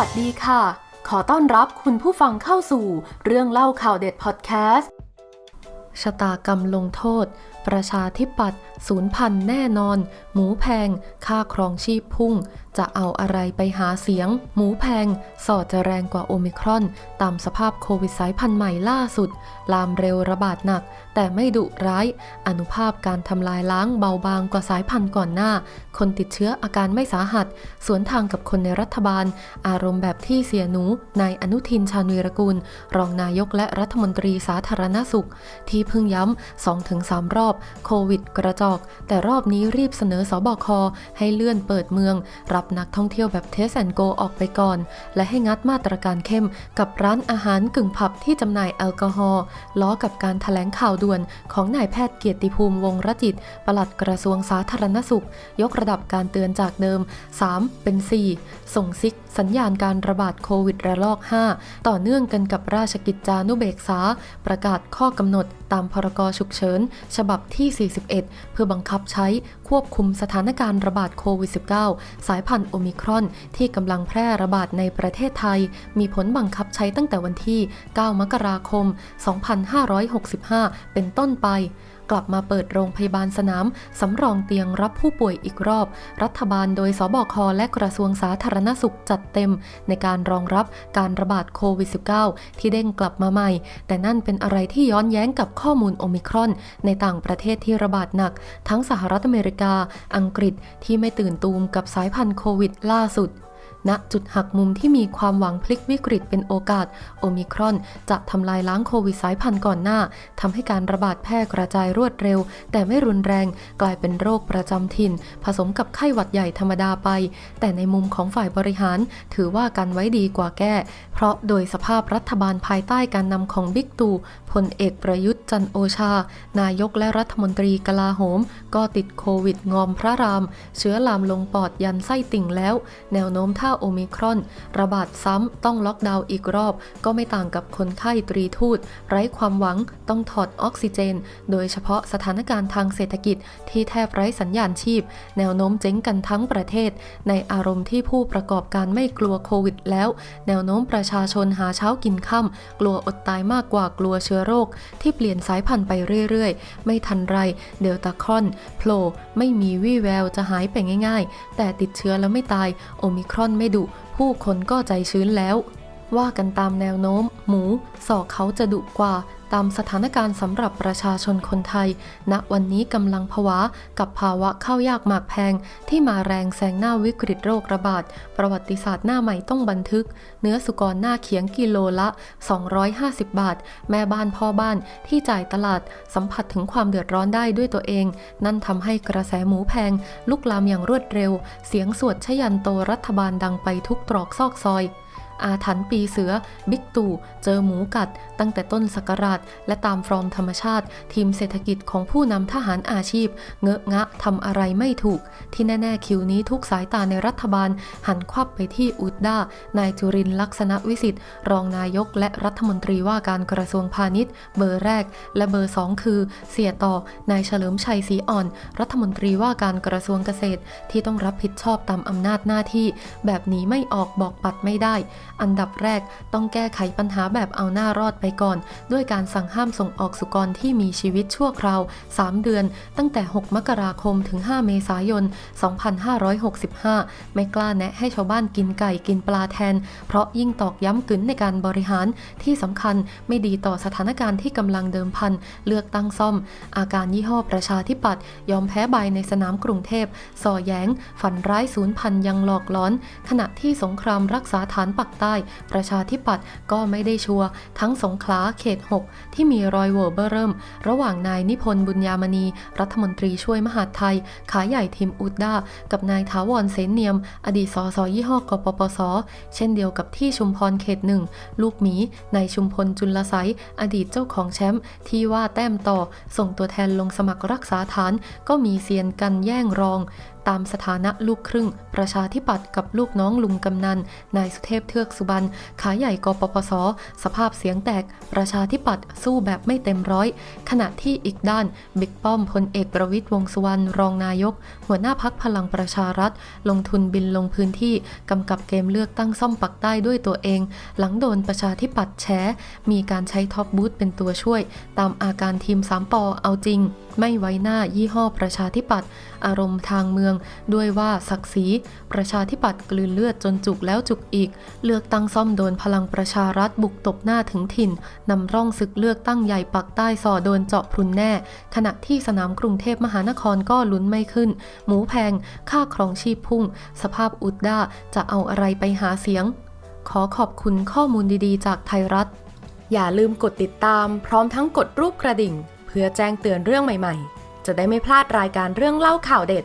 วัสดีค่ะ ขอต้อนรับคุณผู้ฟังเข้าสู่เรื่องเล่าข่าวเด็ดพอดแคสต์ชะตากรรมลงโทษ ประชาธิปัตย์ศูนย์พันแน่นอน หมูแพง ค่าครองชีพพุ่ง จะเอาอะไรไปหาเสียง หมูแพงสอดจะแรงกว่าโอมิครอน ตามสภาพโควิดสายพันธุ์ใหม่ล่าสุด ลามเร็วระบาดหนัก แต่ไม่ดุร้าย อนุภาพการทำลายล้างเบาบางกว่าสายพันธุ์ก่อนหน้า คนติดเชื้ออาการไม่สาหัส สวนทางกับคนในรัฐบาล อารมณ์แบบที่เสียหนูนายอนุทินชาญวีรกูล รองนายกและรัฐมนตรีสาธารณสุข ที่เพิ่งย้ำ2-3 รอบ โควิดกระจอก แต่รอบนี้รีบเสนอสบคให้เลื่อนเปิดเมือง รับนักท่องเที่ยวแบบเทสแอนโกออกไปก่อน และให้งัดมาตรการเข้มกับร้านอาหารกึ่งผับที่จำหน่ายแอลกอฮอล์ล้อกับการถแถลงข่าวด่วนของนายแพทย์เกียรติภูมิวงรจิต ปลัดกระทรวงสาธารณสุข ยกระดับการเตือนจากเดิม 3 เป็น 4 ส่งซิก สัญญาณการระบาดโควิดระลอก 5 ต่อเนื่องกันกับราชกิจจานุเบกษา ประกาศข้อกำหนดตามพรกฉุกเฉิน ฉบับที่ 41 เพื่อบังคับใช้ควบคุมสถานการณ์ระบาดโควิด -19 สายพันธุ์โอมิครอนที่กำลังแพร่ระบาดในประเทศไทย มีผลบังคับใช้ตั้งแต่วันที่ 9 มกราคม 2565 เป็นต้นไป กลับมาเปิดโรงพยาบาลสนาม สำรองเตียงรับผู้ป่วยอีกรอบ รัฐบาลโดยสบคและกระทรวงสาธารณสุขจัดเต็ม ในการรองรับการระบาดโควิด -19 ที่เด้งกลับมาใหม่ แต่นั่นเป็นอะไรที่ย้อนแย้งกับข้อมูลโอมิครอน ในต่างประเทศที่ระบาดหนัก ทั้งสหรัฐอเมริกา อังกฤษที่ไม่ตื่นตูมกับสายพันธุ์โควิดล่าสุด ณจุดหักมุมที่มีความหวังพลิกวิกฤตเป็นโอกาส โอมิครอนจะทำลายล้างโควิดสายพันธุ์ก่อนหน้าทำให้การระบาดแพร่กระจายรวดเร็ว แต่ไม่รุนแรงกลายเป็นโรคประจำถิ่น ผสมกับไข้หวัดใหญ่ธรรมดาไป แต่ในมุมของฝ่ายบริหาร ถือว่ากันไว้ดีกว่าแก้ เพราะโดยสภาพรัฐบาลภายใต้การนำของบิ๊กตู่พลเอกประยุทธ์จันโอชา นายกและรัฐมนตรีกลาโหม ก็ติดโควิดงอมพระราม เชื้อลามลงปอดยันไส้ติ่งแล้ว แนวโน้มถ้าโอมิครอน ระบาดซ้ำต้องล็อกดาวน์อีกรอบ ก็ไม่ต่างกับคนไข้ตรีทูต ไร้ความหวังต้องถอดออกซิเจน โดยเฉพาะสถานการณ์ทางเศรษฐกิจที่แทบไร้สัญญาณชีพ แนวโน้มเจ๊งกันทั้งประเทศ ในอารมณ์ที่ผู้ประกอบการไม่กลัวโควิดแล้ว แนวโน้มประชาชนหาเช้ากินค่ำกลัวอดตายมากกว่ากลัวเชื้อโรค ที่เปลี่ยนสายพันธุ์ไปเรื่อยๆ ไม่ทันไรเดลตาครอนโผล่ไม่มีวี่แววจะหายไปง่าย ๆ แต่ติดเชื้อแล้วไม่ตายโอมิครอนไม่ดุผู้คนก็ใจชื้นแล้ว ว่ากันตามแนวโน้ม หมูสอกเขาจะดุกว่าตามสถานการณ์สำหรับประชาชนคนไทย ณวันนี้กำลังภาวะกับภาวะข้าวยากหมากแพง ที่มาแรงแซงหน้าวิกฤตโรคระบาด ประวัติศาสตร์หน้าใหม่ต้องบันทึก เนื้อสุกรหน้าเขียงกิโลละ 250 บาท แม่บ้านพ่อบ้านที่จ่ายตลาด สัมผัสถึงความเดือดร้อนได้ด้วยตัวเอง นั่นทำให้กระแสหมูแพง ลุกลามอย่างรวดเร็ว เสียงสวดชยันโตรัฐบาลดังไปทุกตรอกซอกซอย อาถรรพ์ปีเสือ บิ๊กตู่ เจอหมูกัด ตั้งแต่ต้นศักราช และตามฟอร์มธรรมชาติ ทีมเศรษฐกิจของผู้นำทหารอาชีพ เงอะงะทำอะไรไม่ถูก ที่แน่ ๆ คิวนี้ทุกสายตาในรัฐบาล หันควับไปที่อุดด้านายจุรินลักษณะวิสิทธิ์ รองนายกและรัฐมนตรีว่าการกระทรวงพาณิชย์ เบอร์แรก และเบอร์สองคือ เสียต่อนายเฉลิมชัยศรีอ่อน รัฐมนตรีว่าการกระทรวงเกษตร ที่ต้องรับผิดชอบตามอำนาจหน้าที่ แบบนี้ไม่ออกบอกปัดไม่ได้อันดับแรกต้องแก้ไขปัญหาแบบเอาหน้ารอดไปก่อน ด้วยการสั่งห้ามส่งออกสุกรที่มีชีวิตชั่วคราว 3 เดือน ตั้งแต่ 6 มกราคมถึง 5 เมษายน 2565 ไม่กล้าแนะให้ชาวบ้านกินไก่กินปลาแทน เพราะยิ่งตอกย้ำกึนในการบริหารที่สำคัญไม่ดีต่อสถานการณ์ที่กำลังเดิมพัน เลือกตั้งซ่อม อาการยี่ห้อประชาธิปัตย์ยอมแพ้ใบในสนามกรุงเทพส่อแย้งฝันร้ายศูนย์พันยังหลอกล้อน ขณะที่สงครามรักษาฐานปักใต้ ประชาธิปัตย์ก็ไม่ได้ชัวร์ทั้งสงขลาเขต 6 ที่มีรอยโหว่เบอร์เริ่ม ระหว่างนายนิพนธ์บุญญามณี รัฐมนตรีช่วยมหาดไทย ขาใหญ่ทีมอุดด้ากับนายถาวรเสนเนียม อดีตสสยี่ห้อกปปส เช่นเดียวกับที่ชุมพรเขตหนึ่งลูกหมีนายชุมพลจุลไสยอดีตเจ้าของแชมป์ที่ว่าแต้มต่อ ส่งตัวแทนลงสมัครรักษาฐานก็มีเซียนกันแย่งรอง ตามสถานะลูกครึ่ง ประชาธิปัตย์กับลูกน้องลุงกำนัน นายสุเทพเทือกสุบรรณขาใหญ่กปปส สภาพเสียงแตก ประชาธิปัตย์สู้แบบไม่เต็มร้อย ขณะที่อีกด้านบิ๊กป้อมพลเอกประวิตยวงษ์สุวรรณรองนายก หัวหน้าพักพลังประชารัฐ ลงทุนบินลงพื้นที่กำกับเกมเลือกตั้งซ่อมปักใต้ด้วยตัวเอง หลังโดนประชาธิปัตย์แฉมีการใช้ท็อปบูธเป็นตัวช่วย ตามอาการทีมสามปอเอาจริง ไม่ไว้หน้ายี่ห้อประชาธิปัตย์อารมณ์ทางเมืองด้วยว่าศักดิ์ศรีประชาธิปัตย์กลืนเลือดจนจุกแล้วจุกอีก เลือกตั้งซ่อมโดนพลังประชารัฐบุกตบหน้าถึงถิ่นนำร่องศึกเลือกตั้งใหญ่ปักใต้สอโดนเจาะพรุนแน่ ขณะที่สนามกรุงเทพมหานครก็ลุ้นไม่ขึ้น หมูแพง ค่าครองชีพพุ่ง สภาพอุดด้าจะเอาอะไรไปหาเสียง ขอขอบคุณข้อมูลดีๆ จากไทยรัฐ อย่าลืมกดติดตาม พร้อมทั้งกดรูปกระดิ่ง เพื่อแจ้งเตือนเรื่องใหม่ๆ จะได้ไม่พลาดรายการเรื่องเล่าข่าวเด็ด